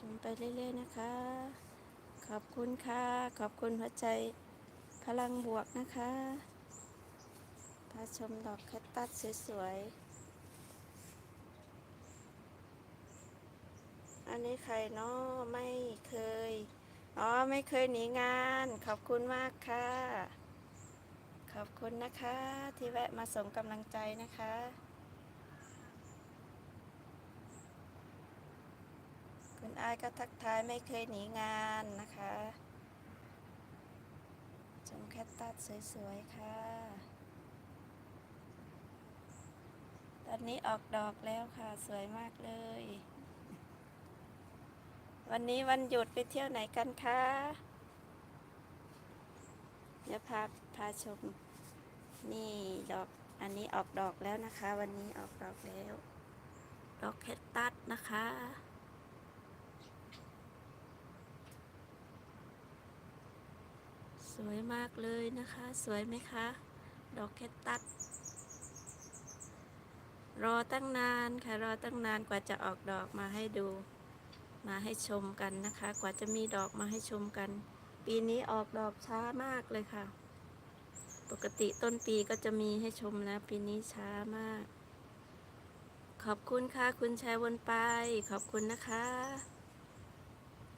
ชมไปเรื่อยๆนะคะ ขอบคุณค่ะ ขอบคุณหัวใจพลังบวกนะคะพาชมดอกแคคตัสสวยๆ อันนี้ใครเนาะไม่เคย อ๋อ ไม่เคยหนีงาน ขอบคุณมากค่ะ ขอบคุณนะคะที่แวะมาส่งกำลังใจนะคะ คุณ อายก็ทักทายไม่เคยหนีงานนะคะชมแคตตัสสวยๆค่ะ ตอนนี้ออกดอกแล้วค่ะ สวยมากเลย วันนี้วันหยุดไปเที่ยวไหนกันคะ เดี๋ยวพาพาชม นี่ดอก อันนี้ออกดอกแล้วนะคะ วันนี้ออกดอกแล้ว ดอกแคตตัสนะคะ ส วยมากเลยนะคะ สวยไหมคะ ดอกแคตตัสรอตั้งนานค่ะ รอตั้งนานกว่าจะออกดอกมาให้ดู มาให้ชมกันนะคะ กว่าจะมีดอกมาให้ชมกัน ปีนี้ออกดอกช้ามากเลยค่ะ ปกติต้นปีก็จะมีให้ชมแล้ว ปีนี้ช้ามาก ขอบคุณค่ะ คุณชายวนไป ขอบคุณนะคะ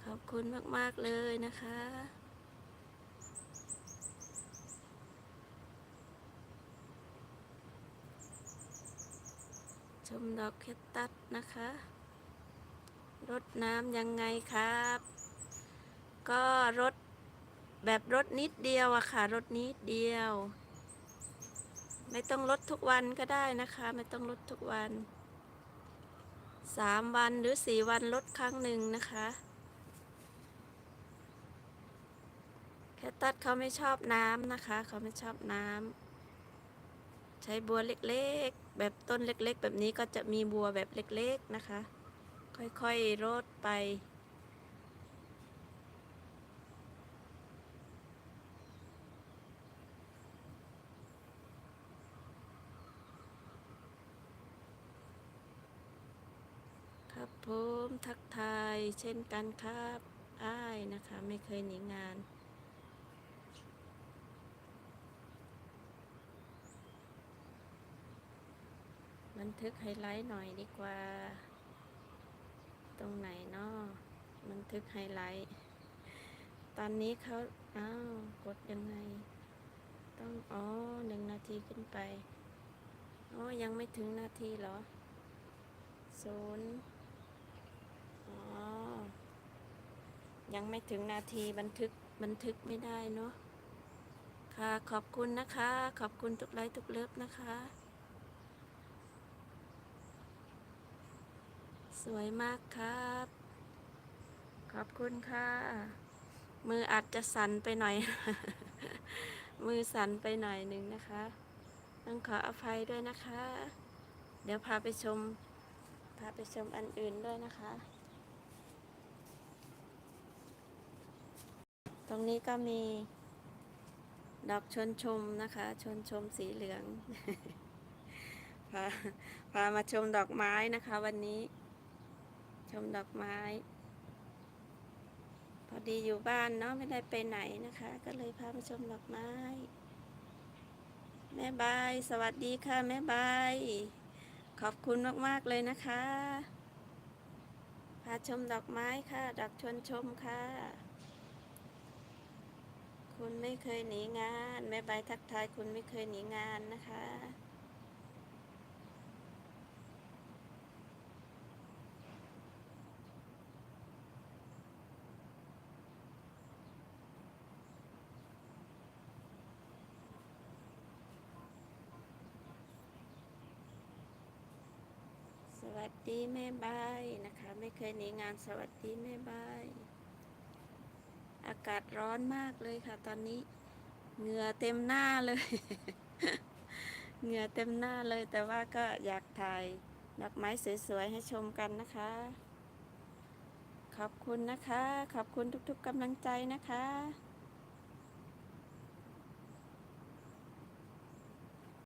ขอบคุณมาก ๆ เลยนะคะ มดอกแคตตัสนะคะรดน้ำยังไงครับ ก็รดแบบรดนิดเดียวอะค่ะรดนิดเดียว ไม่ต้องลดทุกวันก็ได้นะคะ ไม่ต้องลดทุกวันสามวันหรือสี่วันลดครั้งหนึ่งนะคะ แคตตัสเขาไม่ชอบน้ำนะคะ เขาไม่ชอบน้ำใช้บัวเล็ก แบบต้นเล็กๆ แบบนี้ก็จะมีบัวแบบเล็กๆนะคะ ค่อยๆรดไป ครับผมทักทายเช่นกันครับอ้ายนะคะ ไม่เคยหนีงาน บันทึกไฮไลท์หน่อยดีกว่า ตรงไหนเนาะบันทึกไฮไลท์ ตอนนี้เขาอ้าวกดยังไง ต้องอ๋อหนึ่งนาทีขึ้นไปอ๋อยังไม่ถึงนาทีเหรอศูนย์อ๋อ ยังไม่ถึงนาทีบันทึกบันทึกไม่ได้เนาะค่ะขอบคุณนะคะ ขอบคุณทุกไลค์ทุกเลิฟนะคะ สวยมากครับ ขอบคุณค่ะ มืออาจจะสั่นไปหน่อย มือสั่นไปหน่อยหนึ่งนะคะ ต้องขออภัยด้วยนะคะ เดี๋ยวพาไปชม พาไปชมอันอื่นด้วยนะคะ ตรงนี้ก็มีดอกชนชมนะคะ ชนชมสีเหลืองพาพามาชมดอกไม้นะคะวันนี้ ชมดอกไม้ พอดีอยู่บ้านเนาะไม่ได้ไปไหนนะคะ ก็เลยพามาชมดอกไม้ แม่บาย สวัสดีค่ะ แม่บาย ขอบคุณมาก ๆ เลยนะคะ พาชมดอกไม้ค่ะ ดอกชวนชมค่ะ คุณไม่เคยหนีงาน แม่บายทักทายคุณไม่เคยหนีงานนะคะ สวัสดีแม่บายนะคะ ไม่เคยหนีงานสวัสดีแม่บายอากาศร้อนมากเลยค่ะ ตอนนี้เหงื่อเต็มหน้าเลย เหงื่อเต็มหน้าเลย แต่ว่าก็อยากถ่ายดอกไม้สวยๆให้ชมกันนะคะ ขอบคุณนะคะ ขอบคุณทุกๆกำลังใจนะคะ